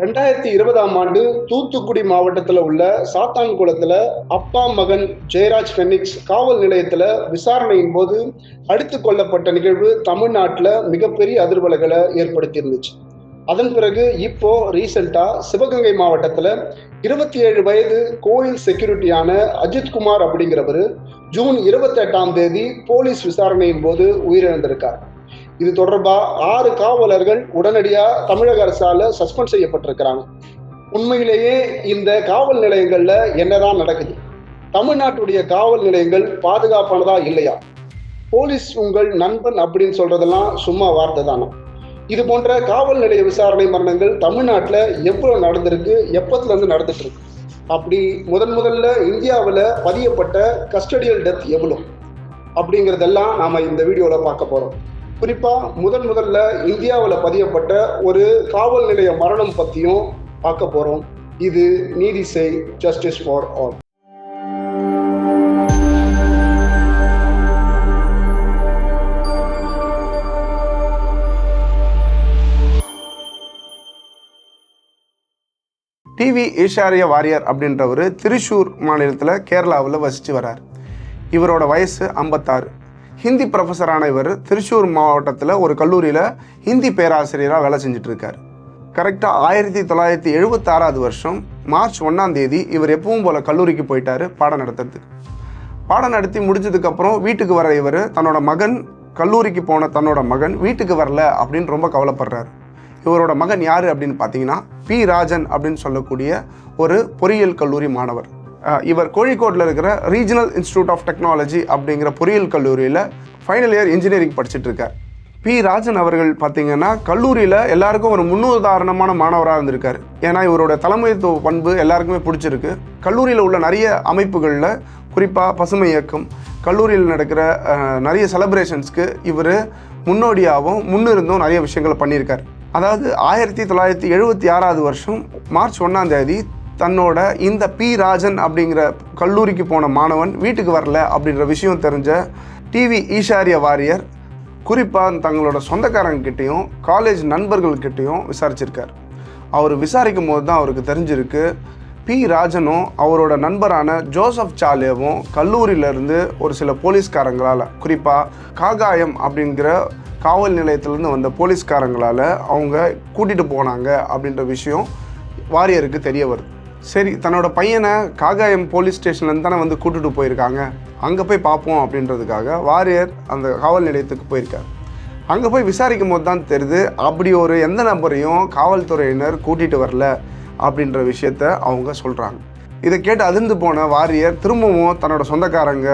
ரெண்டாயிரத்தி இருபதாம் ஆண்டு தூத்துக்குடி மாவட்டத்தில் உள்ள சாத்தான்குளத்தில் அப்பா மகன் ஜெயராஜ் ஃபெனிக்ஸ் காவல் நிலையத்தில் விசாரணையின் போது அடித்து கொல்லப்பட்ட நிகழ்வு தமிழ்நாட்டில் மிகப்பெரிய அதிர்வலைகளை ஏற்படுத்தியிருந்துச்சு. அதன் பிறகு இப்போ ரீசெண்டா சிவகங்கை மாவட்டத்தில் இருபத்தி ஏழு வயது கோயில் செக்யூரிட்டியான அஜித்குமார் அப்படிங்கிறவர் ஜூன் இருபத்தி எட்டாம் தேதி போலீஸ் விசாரணையின் போது உயிரிழந்திருக்கார். இது தொடர்பா ஆறு காவலர்கள் உடனடியா தமிழக அரசால சஸ்பெண்ட் செய்யப்பட்டிருக்கிறாங்க. உண்மையிலேயே இந்த காவல் நிலையங்கள்ல என்னதான் நடக்குது? தமிழ்நாட்டுடைய காவல் நிலையங்கள் பாதுகாப்பானதா இல்லையா? போலீஸ் உங்கள் நண்பன் அப்படின்னு சொல்றதெல்லாம் சும்மா வார்த்தை தானா? இது போன்ற காவல் நிலைய விசாரணை மரணங்கள் தமிழ்நாட்டில் எவ்வளோ நடந்திருக்கு? எப்பத்துலேருந்து நடந்துட்டு இருக்கு? அப்படி முதன் முதல்ல இந்தியாவில் பதியப்பட்ட கஸ்டடியல் டெத் எவ்வளோ அப்படிங்கிறதெல்லாம் நாம் இந்த வீடியோவில் பார்க்க போகிறோம் குறிப்பாக முதன் முதல்ல இந்தியாவில் பதியப்பட்ட ஒரு காவல் நிலைய மரணம் பற்றியும் பார்க்க போகிறோம் இது நீதி செய் justice for all T V Eachara Warrier அப்படின்றவர் திரிசூர் மாநிலத்தில் கேரளாவில் வசித்து வரார். இவரோட வயசு ஐம்பத்தாறு. ஹிந்தி ப்ரொஃபஸரான இவர் திருச்சூர் மாவட்டத்தில் ஒரு கல்லூரியில் ஹிந்தி பேராசிரியராக வேலை செஞ்சுட்டு இருக்கார் கரெக்டாக ஆயிரத்தி தொள்ளாயிரத்தி எழுபத்தாறாவது வருஷம் மார்ச் ஒன்றாம் தேதி இவர் எப்பவும் போல் கல்லூரிக்கு போயிட்டார் பாடம் நடத்துறதுக்கு பாடம் நடத்தி முடிஞ்சதுக்கப்புறம் வீட்டுக்கு வர இவர் தன்னோட மகன் கல்லூரிக்கு போன தன்னோட மகன் வீட்டுக்கு வரல அப்படின்னு ரொம்ப கவலைப்படுறாரு. இவரோட மகன் யார் அப்படின்னு பார்த்தீங்கன்னா பி. ராஜன் அப்படின்னு சொல்லக்கூடிய ஒரு பொறியியல் கல்லூரி மாணவர். இவர் கோழிக்கோட்டில் இருக்கிற ரீஜனல் இன்ஸ்டியூட் ஆஃப் டெக்னாலஜி அப்படிங்கிற பொறியியல் கல்லூரியில் ஃபைனல் இயர் இன்ஜினியரிங் படிச்சுட்டு இருக்கார். பி ராஜன் அவர்கள் பார்த்தீங்கன்னா கல்லூரியில் எல்லாருக்கும் ஒரு முன்னுதாரணமான மாணவராக இருந்திருக்காரு. ஏன்னா இவரோட தலைமைத்துவ பண்பு எல்லாருக்குமே பிடிச்சிருக்கு. கல்லூரியில் உள்ள நிறைய அமைப்புகளில் குறிப்பாக பசுமை இயக்கம் கல்லூரியில் நடக்கிற நிறைய செலப்ரேஷன்ஸ்க்கு இவர் முன்னோடியாகவும் முன்னிருந்தும் நிறைய விஷயங்களை பண்ணியிருக்கார். அதாவது ஆயிரத்தி தொள்ளாயிரத்தி எழுபத்தி ஆறாவது வருஷம் மார்ச் ஒன்றாம் தேதி தன்னோட இந்த பி. ராஜன் அப்படிங்கிற கல்லூரிக்கு போன மாணவன் வீட்டுக்கு வரல அப்படின்ற விஷயம் தெரிஞ்ச டிவி ஈஷாரிய வாரியர் குறிப்பாக தங்களோட சொந்தக்காரங்கக்கிட்டேயும் காலேஜ் நண்பர்கள்கிட்டையும் விசாரிச்சிருக்கார். அவர் விசாரிக்கும் போது தான் அவருக்கு தெரிஞ்சிருக்கு பி. ராஜனும் அவரோட நண்பரான ஜோசப் சாலேவும் கல்லூரியிலேருந்து ஒரு சில போலீஸ்காரங்களால் குறிப்பாக காகாயம் அப்படிங்கிற காவல் நிலையத்திலேருந்து வந்த போலீஸ்காரங்களால் அவங்க கூட்டிகிட்டு போனாங்க அப்படின்ற விஷயம் வாரியருக்கு தெரிய வருது. சரி தன்னோட பையனை காகாயம் போலீஸ் ஸ்டேஷன்லேருந்து தானே வந்து கூட்டிட்டு போயிருக்காங்க. அங்கே போய் பார்ப்போம் அப்படின்றதுக்காக வாரியர் அந்த காவல் நிலையத்துக்கு போயிருக்கார். அங்கே போய் விசாரிக்கும் போது தான் தெரியுது அப்படி ஒரு எந்த நபரையும் காவல்துறையினர் கூட்டிகிட்டு வரல அப்படின்ற விஷயத்த அவங்க சொல்கிறாங்க இதை கேட்டு அதிர்ந்து போன வாரியர் திரும்பவும் தன்னோட சொந்தக்காரங்க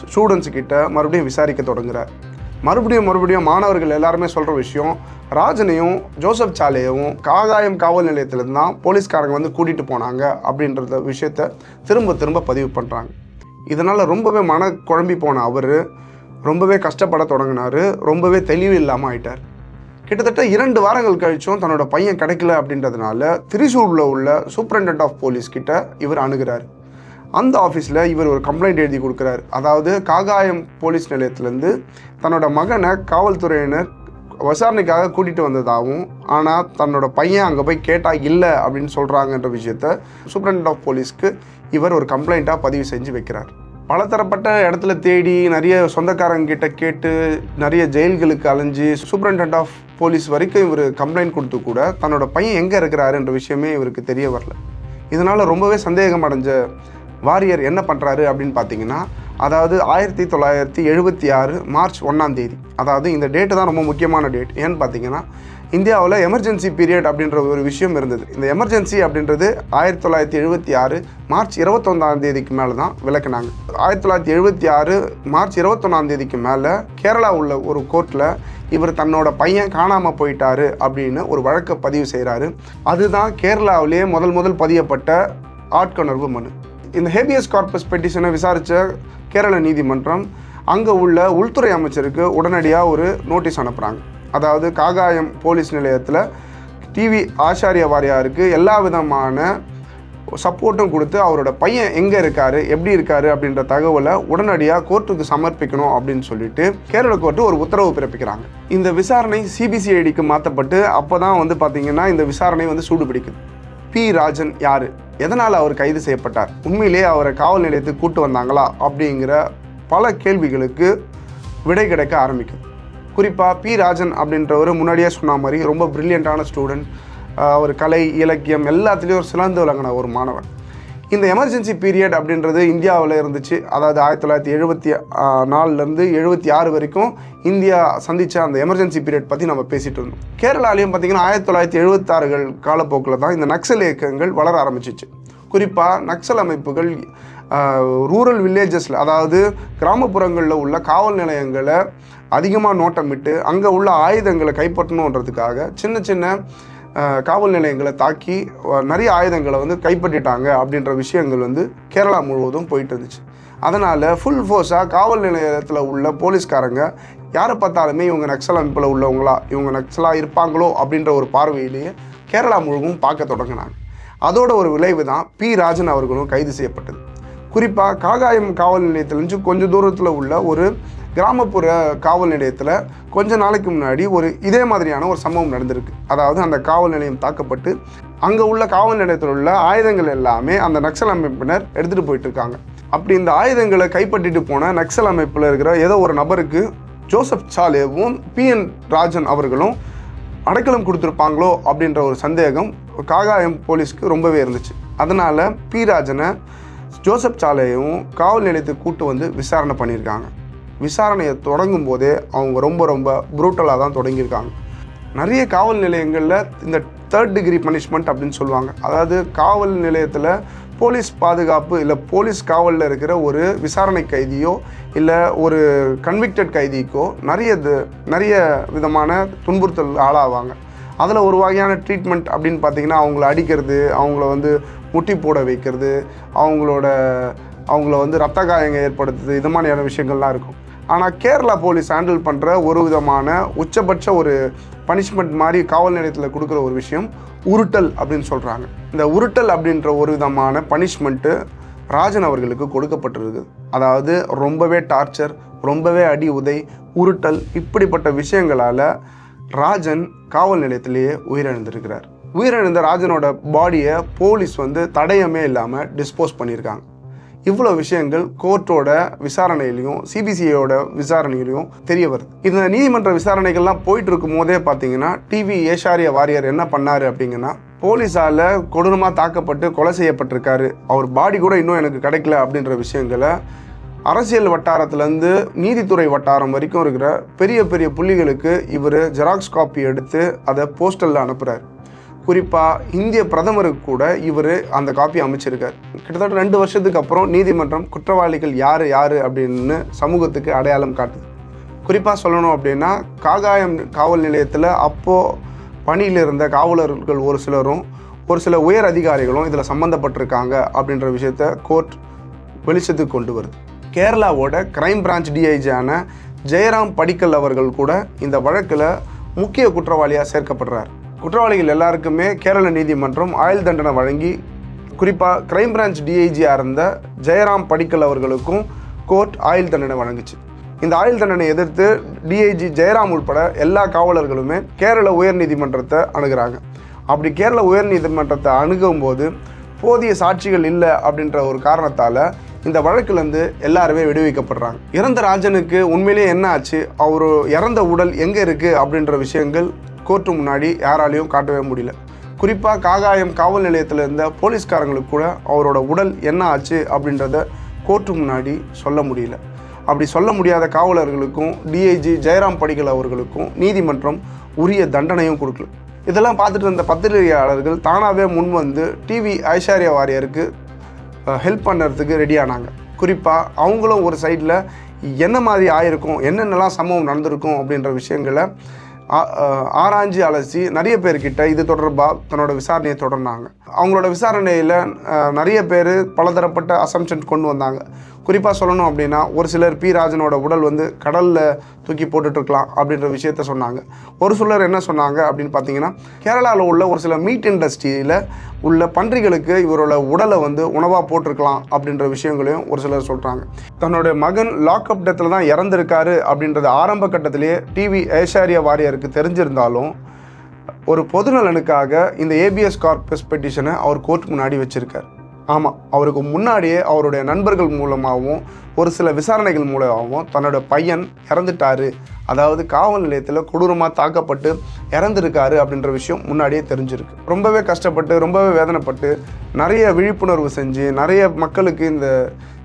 ஸ்டூடெண்ட்ஸ் கிட்ட மறுபடியும் விசாரிக்க தொடங்குறார். மறுபடியும் மறுபடியும் மாணவர்கள் எல்லாருமே சொல்கிற விஷயம் ராஜனையும் ஜோசப் சாலேயும் காகாயம் காவல் நிலையத்திலிருந்து தான் போலீஸ்காரங்க வந்து கூட்டிகிட்டு போனாங்க அப்படின்றத விஷயத்த திரும்ப திரும்ப பதிவு பண்ணுறாங்க இதனால் ரொம்பவே மன குழம்பி போன அவர் ரொம்பவே கஷ்டப்பட தொடங்கினார் ரொம்பவே தெளிவு இல்லாமல் ஆயிட்டார். கிட்டத்தட்ட இரண்டு வாரங்கள் கழிச்சும் தன்னோட பையன் கிடைக்கல அப்படின்றதுனால திரிசூரில் உள்ள சூப்பரண்டன்ட் ஆஃப் போலீஸ் கிட்ட இவர் அணுகிறார். அந்த ஆஃபீஸில் இவர் ஒரு கம்ப்ளைண்ட் எழுதி கொடுக்குறாரு. அதாவது காகாயம் போலீஸ் நிலையத்திலேருந்து தன்னோட மகனை காவல்துறையினர் விசாரணைக்காக கூட்டிகிட்டு வந்ததாகவும் ஆனால் தன்னோட பையன் அங்கே போய் கேட்டால் இல்லை அப்படின்னு சொல்கிறாங்கன்ற விஷயத்த சூப்ரண்ட் ஆஃப் போலீஸ்க்கு இவர் ஒரு கம்ப்ளைண்ட்டாக பதிவு செஞ்சு வைக்கிறார். பலதரப்பட்ட இடத்துல தேடி நிறைய சொந்தக்காரங்கிட்ட கேட்டு நிறைய ஜெயில்களுக்கு அலைஞ்சு சூப்பரண்டன்ட் ஆஃப் போலீஸ் வரைக்கும் இவர் கம்ப்ளைண்ட் கொடுத்து கூட தன்னோட பையன் எங்கே இருக்கிறாருன்ற விஷயமே இவருக்கு தெரிய வரல. இதனால் ரொம்பவே சந்தேகம் அடைஞ்ச வாரியர் என்ன பண்ணுறாரு அப்படின்னு பார்த்தீங்கன்னா அதாவது ஆயிரத்தி தொள்ளாயிரத்தி எழுபத்தி ஆறு மார்ச் ஒன்றாம் தேதி. அதாவது இந்த டேட்டு தான் ரொம்ப முக்கியமான டேட் ஏன்னு பார்த்தீங்கன்னா இந்தியாவில் எமர்ஜென்சி பீரியட் அப்படின்ற ஒரு விஷயம் இருந்தது. இந்த எமர்ஜென்சி அப்படின்றது ஆயிரத்தி தொள்ளாயிரத்தி எழுபத்தி ஆறு மார்ச் இருபத்தொன்னாம் தேதிக்கு மேலே தான் விளக்குனாங்க. ஆயிரத்தி தொள்ளாயிரத்தி எழுபத்தி ஆறு மார்ச் இருபத்தொன்னாம் தேதிக்கு மேலே கேரளா உள்ள ஒரு கோர்ட்டில் இவர் தன்னோட பையன் காணாமல் போயிட்டாரு அப்படின்னு ஒரு வழக்கை பதிவு செய்கிறாரு அதுதான் கேரளாவிலேயே முதல் முதல் பதியப்பட்ட ஆட்கொணர்வு மனு. இந்த ஹேபியஸ் கார்பஸ் பெட்டிஷனை விசாரித்த கேரள நீதிமன்றம் அங்கே உள்ள உள்துறை அமைச்சருக்கு உடனடியாக ஒரு நோட்டீஸ் அனுப்புகிறாங்க அதாவது காகாயம் போலீஸ் நிலையத்தில் டிவி ஆச்சாரிய வாரியாருக்கு எல்லா விதமான சப்போர்ட்டும் கொடுத்து அவரோட பையன் எங்கே இருக்காரு எப்படி இருக்காரு அப்படின்ற தகவலை உடனடியாக கோர்ட்டுக்கு சமர்ப்பிக்கணும் அப்படின்னு சொல்லிட்டு கேரள கோர்ட்டு ஒரு உத்தரவு பிறப்பிக்கிறாங்க. இந்த விசாரணை சிபிசிஐடிக்கு மாற்றப்பட்டு அப்போ தான் வந்து பார்த்தீங்கன்னா இந்த விசாரணை வந்து சூடுபிடிக்குது. பி ராஜன் யார்? எதனால் அவர் கைது செய்யப்பட்டார்? உண்மையிலேயே அவரை காவல் நிலையத்துக்கு கூட்டு வந்தாங்களா? அப்படிங்கிற பல கேள்விகளுக்கு விடை கிடைக்க ஆரம்பிக்கும். குறிப்பாக பி ராஜன் அப்படின்றவர் முன்னாடியே சொன்ன மாதிரி ரொம்ப பிரில்லியண்ட்டான ஸ்டூடெண்ட் அவர் கலை இலக்கியம் எல்லாத்துலேயும் ஒரு சிறந்து விளங்கின ஒரு மாணவன். இந்த எமர்ஜென்சி பீரியட் அப்படின்றது இந்தியாவில் இருந்துச்சு. அதாவது ஆயிரத்தி தொள்ளாயிரத்தி எழுபத்தி நாலுலேருந்து எழுபத்தி ஆறு வரைக்கும் இந்தியா சந்தித்த அந்த எமர்ஜென்சி பீரியட் பற்றி நம்ம பேசிகிட்டு இருந்தோம். கேரளாலையும் பார்த்திங்கன்னா ஆயிரத்தி தொள்ளாயிரத்தி எழுபத்தாறுகள் காலப்போக்கில் தான் இந்த நக்சல் இயக்கங்கள் வளர ஆரம்பிச்சிச்சு. குறிப்பாக நக்சல் அமைப்புகள் ரூரல் வில்லேஜஸில் அதாவது கிராமப்புறங்களில் உள்ள காவல் நிலையங்களை அதிகமாக நோட்டமிட்டு அங்கே உள்ள ஆயுதங்களை கைப்பற்றணுன்றதுக்காக சின்ன சின்ன காவல் நிலையங்களை தாக்கி நிறைய ஆயுதங்களை வந்து கைப்பற்றிட்டாங்க அப்படின்ற விஷயங்கள் வந்து கேரளா முழுவதும் போயிட்டு இருந்துச்சு. அதனால் ஃபுல் ஃபோர்ஸாக காவல் நிலையத்தில் உள்ள போலீஸ்காரங்க யாரை பார்த்தாலுமே இவங்க நக்சல் அமைப்பில் உள்ளவங்களா இவங்க நக்சலாக இருப்பாங்களோ அப்படின்ற ஒரு பார்வையிலேயே கேரளா முழுவதும் பார்க்க தொடங்கினாங்க. அதோட ஒரு விளைவு தான் பி. ராஜன் அவர்களும் கைது செய்யப்பட்டது. குறிப்பாக காகாயம் காவல் நிலையத்திலிருந்து கொஞ்சம் தூரத்தில் உள்ள ஒரு கிராமப்புற காவல் நிலையத்தில் கொஞ்ச நாளைக்கு முன்னாடி ஒரு இதே மாதிரியான ஒரு சம்பவம் நடந்திருக்கு. அதாவது அந்த காவல் நிலையம் தாக்கப்பட்டு அங்கே உள்ள காவல் நிலையத்தில் உள்ள ஆயுதங்கள் எல்லாமே அந்த நக்சல் அமைப்பினர் எடுத்துகிட்டு போயிட்டு இருக்காங்க. அப்படி இந்த ஆயுதங்களை கைப்பற்றிட்டு போன நக்சல் அமைப்பில் இருக்கிற ஏதோ ஒரு நபருக்கு ஜோசப் சாலேவும் பி என் ராஜன் அவர்களும் அடைக்கலம் கொடுத்துருப்பாங்களோ அப்படின்ற ஒரு சந்தேகம் காகாயம் போலீஸ்க்கு ரொம்பவே இருந்துச்சு. அதனால் பி. ராஜனை ஜோசப் சாலையும் காவல் நிலையத்துக்கு கூட்டு வந்து விசாரணை பண்ணியிருக்காங்க. விசாரணையை தொடங்கும் போதே அவங்க ரொம்ப ரொம்ப ப்ரூட்டலாக தான் தொடங்கியிருக்காங்க. நிறைய காவல் நிலையங்களில் இந்த தேர்ட் டிகிரி பனிஷ்மெண்ட் அப்படின்னு சொல்லுவாங்க. அதாவது காவல் நிலையத்தில் போலீஸ் பாதுகாப்பு இல்லை போலீஸ் காவலில் இருக்கிற ஒரு விசாரணை கைதியோ இல்லை ஒரு கன்விக்டட் கைதிக்கோ நிறைய இது- நிறைய விதமான துன்புறுத்தல் ஆளாவாங்க. அதில் ஒரு வகையான ட்ரீட்மெண்ட் அப்படின்னு பார்த்தீங்கன்னா அவங்கள அடிக்கிறது அவங்கள வந்து முட்டி போட வைக்கிறது அவங்களோட அவங்கள வந்து ரத்த காயங்கள் ஏற்படுத்துறது இது மாதிரியான விஷயங்கள்லாம் இருக்கும். ஆனால் கேரளா போலீஸ் ஹேண்டில் பண்ணுற ஒரு விதமான உச்சபட்ச ஒரு பனிஷ்மெண்ட் மாதிரி காவல் நிலையத்தில் கொடுக்குற ஒரு விஷயம் உருட்டல் அப்படின்னு சொல்கிறாங்க இந்த உருட்டல் அப்படின்ற ஒரு விதமான பனிஷ்மெண்ட்டு ராஜன் அவர்களுக்கு கொடுக்கப்பட்டிருக்கு. அதாவது ரொம்பவே டார்ச்சர் ரொம்பவே அடி உதை உருட்டல் இப்படிப்பட்ட விஷயங்களால் ராஜன் காவல் நிலையத்திலேயே உயிரிழந்திருக்கிறார். உயிரிழந்த ராஜனோட பாடியை போலீஸ் வந்து தடயமே இல்லாமல் டிஸ்போஸ் பண்ணியிருக்காங்க. இவ்வளோ விஷயங்கள் கோர்ட்டோட விசாரணையிலையும் சிபிசிஐயோட விசாரணையிலையும் தெரிய வருது. இந்த நீதிமன்ற விசாரணைகள்லாம் போயிட்டு இருக்கும் போதே பார்த்தீங்கன்னா டிவி ஏஷாரிய வாரியர் என்ன பண்ணாரு அப்படிங்கன்னா போலீஸால் கொடூரமாக தாக்கப்பட்டு கொலை செய்யப்பட்டிருக்காரு. அவர் பாடி கூட இன்னும் எனக்கு கிடைக்கல அப்படின்ற விஷயங்களை அரசியல் வட்டாரத்துலேருந்து நீதித்துறை வட்டாரம் வரைக்கும் இருக்கிற பெரிய பெரிய புள்ளிகளுக்கு இவர் ஜெராக்ஸ் காப்பி எடுத்து அதை போஸ்டலில் அனுப்புகிறார் குறிப்பாக இந்திய பிரதமருக்கு கூட இவர் அந்த காப்பி அமைச்சிருக்கார். கிட்டத்தட்ட ரெண்டு வருஷத்துக்கு அப்புறம் நீதிமன்றம் குற்றவாளிகள் யார் யார் அப்படின்னு சமூகத்துக்கு அடையாளம் காட்டுது. குறிப்பாக சொல்லணும் அப்படின்னா காகாயம் காவல் நிலையத்தில் அப்போது பணியில் இருந்த காவலர்கள் ஒரு சிலரும் ஒரு சில உயர் அதிகாரிகளும் இதில் சம்மந்தப்பட்டிருக்காங்க அப்படின்ற விஷயத்த கோர்ட் வெளிச்சத்துக்கு கொண்டு வருது. கேரளாவோட கிரைம் பிரான்ச் டிஐஜியான ஜெயராம் படிக்கல் அவர்கள் கூட இந்த வழக்கில் முக்கிய குற்றவாளியாக சேர்க்கப்படுறார். குற்றவாளிகள் எல்லாருக்குமே கேரள நீதிமன்றம் ஆயுள் தண்டனை வழங்கி குறிப்பாக கிரைம் பிரான்ச் டிஐஜியாக இருந்த ஜெயராம் படிக்கல் அவர்களுக்கும் கோர்ட் ஆயுள் தண்டனை வழங்குச்சு. இந்த ஆயுள் தண்டனை எதிர்த்து டிஐஜி ஜெயராம் உட்பட எல்லா காவலர்களுமே கேரள உயர்நீதிமன்றத்தை அணுகிறாங்க. அப்படி கேரள உயர்நீதிமன்றத்தை அணுகும்போது போதிய சாட்சிகள் இல்லை அப்படின்ற ஒரு காரணத்தால் இந்த வழக்குலேருந்து எல்லாருமே விடுவிக்கப்படுறாங்க. இறந்த ராஜனுக்கு உண்மையிலேயே என்ன ஆச்சு? அவர் இறந்த உடல் எங்கே இருக்குது அப்படின்ற விஷயங்கள் கோர்ட்டு முன்னாடி யாராலையும் காட்டவே முடியல. குறிப்பாக காகாயம் காவல் நிலையத்தில் இருந்த போலீஸ்காரங்களுக்கு கூட அவரோட உடல் என்ன ஆச்சு அப்படின்றத கோர்ட்டு முன்னாடி சொல்ல முடியல. அப்படி சொல்ல முடியாத காவலர்களுக்கும் டிஐஜி ஜெயராம் படிகள் அவர்களுக்கும் நீதிமன்றம் உரிய தண்டனையும் கொடுக்கல. இதெல்லாம் பார்த்துட்டு இருந்த பத்திரிகையாளர்கள் தானாகவே முன் வந்து டிவி ஐஸ்வர்யா வாரியருக்கு ஹெல்ப் பண்ணுறதுக்கு ரெடி ஆனாங்க. குறிப்பாக அவங்களும் ஒரு சைடில் என்ன மாதிரி ஆயிருக்கும்? என்னென்னலாம் சம்பவம் நடந்திருக்கும்? அப்படின்ற விஷயங்களை ஆராய்ஞ்சி அலசி நிறைய பேர்கிட்ட இது தொடர்பாக தன்னோட விசாரணையை தொடர்ந்தாங்க. அவங்களோட விசாரணையில் நிறைய பேர் பலதரப்பட்ட அசம்ஷன் கொண்டு வந்தாங்க. குறிப்பாக சொல்லணும் அப்படின்னா ஒரு சிலர் பி. ராஜனோட உடல் வந்து கடலில் தூக்கி போட்டுட்ருக்கலாம் அப்படின்ற விஷயத்த சொன்னாங்க. ஒரு சிலர் என்ன சொன்னாங்க அப்படின்னு பார்த்தீங்கன்னா கேரளாவில் உள்ள ஒரு சில மீட் இண்டஸ்ட்ரியில் உள்ள பன்றிகளுக்கு இவரோட உடலை வந்து உணவாக போட்டிருக்கலாம் அப்படின்ற விஷயங்களையும் ஒரு சிலர் சொல்கிறாங்க தன்னுடைய மகன் லாக்அப் டெத்தில் தான் இறந்துருக்காரு அப்படின்றது ஆரம்ப கட்டத்திலேயே டிவி ஐஸ்வர்யா வாரியருக்கு தெரிஞ்சிருந்தாலும் ஒரு பொதுநலனுக்காக இந்த ஏபிஎஸ் கார்பஸ் பெட்டிஷனை அவர் கோர்ட் முன்னாடி வச்சுருக்கார். ஆமாம் அவருக்கு முன்னாடியே அவருடைய நண்பர்கள் மூலமாகவும் ஒரு சில விசாரணைகள் மூலமாகவும் தன்னோட பையன் இறந்துட்டாரு. அதாவது காவல் நிலையத்தில் கொடூரமாக தாக்கப்பட்டு இறந்துருக்காரு அப்படின்ற விஷயம் முன்னாடியே தெரிஞ்சிருக்கு. ரொம்பவே கஷ்டப்பட்டு ரொம்பவே வேதனைப்பட்டு நிறைய விழிப்புணர்வு செஞ்சு நிறைய மக்களுக்கு இந்த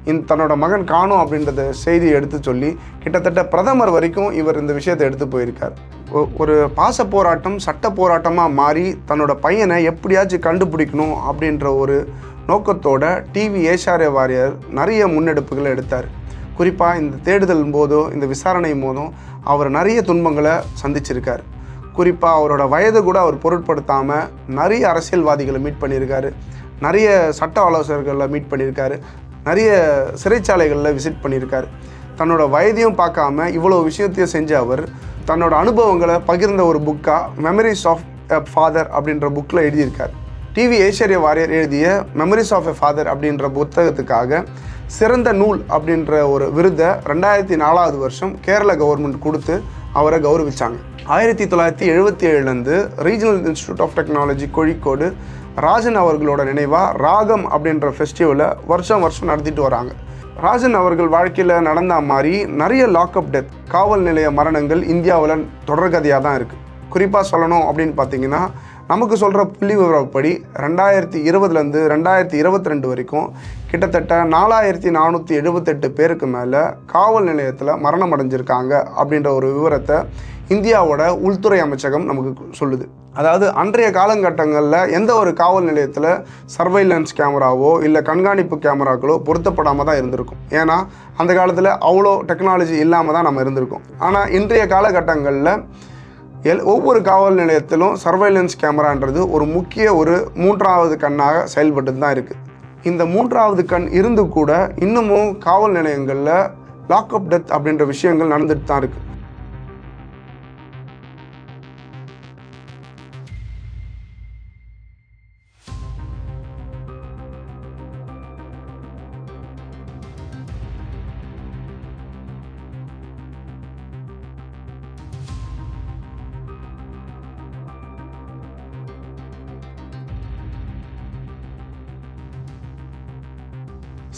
இந்த தன்னோட மகன் காணும் அப்படின்றத செய்தியை எடுத்து சொல்லி கிட்டத்தட்ட பிரதமர் வரைக்கும் இவர் இந்த விஷயத்தை எடுத்து போயிருக்கார். ஒரு பாச போராட்டம் சட்ட போராட்டமாக மாறி தன்னோட பையனை எப்படியாச்சும் கண்டுபிடிக்கணும் அப்படின்ற ஒரு நோக்கத்தோட டிவி ஏஷாரிய வாரியர் நிறைய முன்னெடுப்புகளை எடுத்தார். குறிப்பாக இந்த தேடுதல் போதும் இந்த விசாரணை போதும் அவர் நிறைய துன்பங்களை சந்திச்சிருக்கார். குறிப்பாக அவரோட வயது கூட அவர் பொருட்படுத்தாமல் நிறைய அரசியல்வாதிகளை மீட் பண்ணியிருக்காரு. நிறைய சட்ட ஆலோசகர்களை மீட் பண்ணியிருக்காரு. நிறைய சிறைச்சாலைகளில் விசிட் பண்ணியிருக்கார். தன்னோட வயதையும் பார்க்காம இவ்வளோ விஷயத்தையும் செஞ்ச அவர் தன்னோட அனுபவங்களை பகிர்ந்த ஒரு புக்காக மெமரிஸ் ஆஃப் எ ஃபாதர் அப்படின்ற புக்கில் எழுதியிருக்கார். டிவி ஐஸ்வர்ய வாரியர் எழுதிய மெமரிஸ் ஆஃப் எ ஃபாதர் அப்படின்ற புத்தகத்துக்காக சிறந்த நூல் அப்படின்ற ஒரு விருதை ரெண்டாயிரத்தி நாலாவது வருஷம் கேரள கவர்மெண்ட் கொடுத்து அவரை கௌரவிச்சாங்க. ஆயிரத்தி தொள்ளாயிரத்தி எழுபத்தி ஏழுலேருந்து regional institute of technology Kozhikode Rajan அவர்களோட நினைவாக ராகம் அப்படின்ற ஃபெஸ்டிவலை வருஷம் வருஷம் நடத்திட்டு வராங்க. ராஜன் அவர்கள் வாழ்க்கையில் நடந்த மாதிரி நிறைய லாக்அப் டெத் காவல் நிலைய மரணங்கள் இந்தியாவில் தொடர்கதையாக தான் இருக்குது குறிப்பாக சொல்லணும் அப்படின்னு பார்த்தீங்கன்னா நமக்கு சொல்கிற புள்ளி விவரப்படி ரெண்டாயிரத்தி இருபதுலேருந்து ரெண்டாயிரத்தி இருபத்தி ரெண்டு வரைக்கும் கிட்டத்தட்ட நாலாயிரத்தி நானூற்றி எழுபத்தெட்டு பேருக்கு மேலே காவல் நிலையத்தில் மரணம் அடைஞ்சிருக்காங்க அப்படின்ற ஒரு விவரத்தை இந்தியாவோட உள்துறை அமைச்சகம் நமக்கு சொல்லுது. அதாவது அன்றைய காலகட்டங்களில் எந்த ஒரு காவல் நிலையத்தில் சர்வைலன்ஸ் கேமராவோ இல்லை கண்காணிப்பு கேமராக்களோ பொருத்தப்படாமல் தான் இருந்திருக்கும். ஏன்னா அந்த காலத்தில் அவ்வளோ டெக்னாலஜி இல்லாமல் தான் நம்ம இருந்திருக்கோம். ஆனால் இன்றைய காலகட்டங்களில் எல் ஒவ்வொரு காவல் நிலையத்திலும் சர்வைலன்ஸ் கேமரான்றது ஒரு முக்கிய ஒரு மூன்றாவது கண்ணாக செயல்பட்டு தான் இருக்குது இந்த மூன்றாவது கண் இருந்து கூட இன்னமும் காவல் நிலையங்களில் லாக்அப் டெத் அப்படின்ற விஷயங்கள் நடந்துட்டு தான் இருக்குது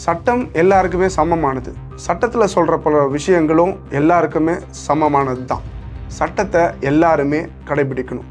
சட்டம் எல்லாருக்குமே சமமானது. சட்டத்தில் சொல்கிற பல விஷயங்களும் எல்லாருக்குமே சமமானது தான் சட்டத்தை எல்லாருமே கடைபிடிக்கணும்.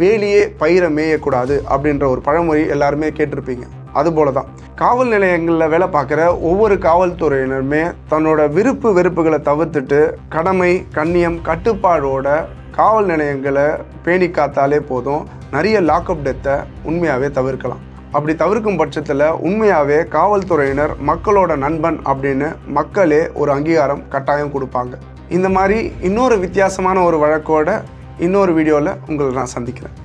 வேலியே பயிரை மேயக்கூடாது அப்படின்ற ஒரு பழமொழி எல்லாருமே கேட்டிருப்பீங்க. அதுபோல தான் காவல் நிலையங்களில் வேலை பார்க்குற ஒவ்வொரு காவல்துறையினருமே தன்னோட விருப்பு வெறுப்புகளை தவிர்த்துட்டு கடமை கண்ணியம் கட்டுப்பாடோட காவல் நிலையங்களை பேணி காத்தாலே போதும். நிறைய லாக்அப் டெத்தை உண்மையாகவே தவிர்க்கலாம். அப்படி தவிர்க்கும் பட்சத்தில் உண்மையாகவே காவல்துறையினர் மக்களோட நண்பன் அப்படின்னு மக்களே ஒரு அங்கீகாரம் கட்டாயம் கொடுப்பாங்க. இந்த மாதிரி இன்னொரு வித்தியாசமான ஒரு வழக்கோட இன்னொரு வீடியோவில் உங்களை நான் சந்திக்கிறேன்.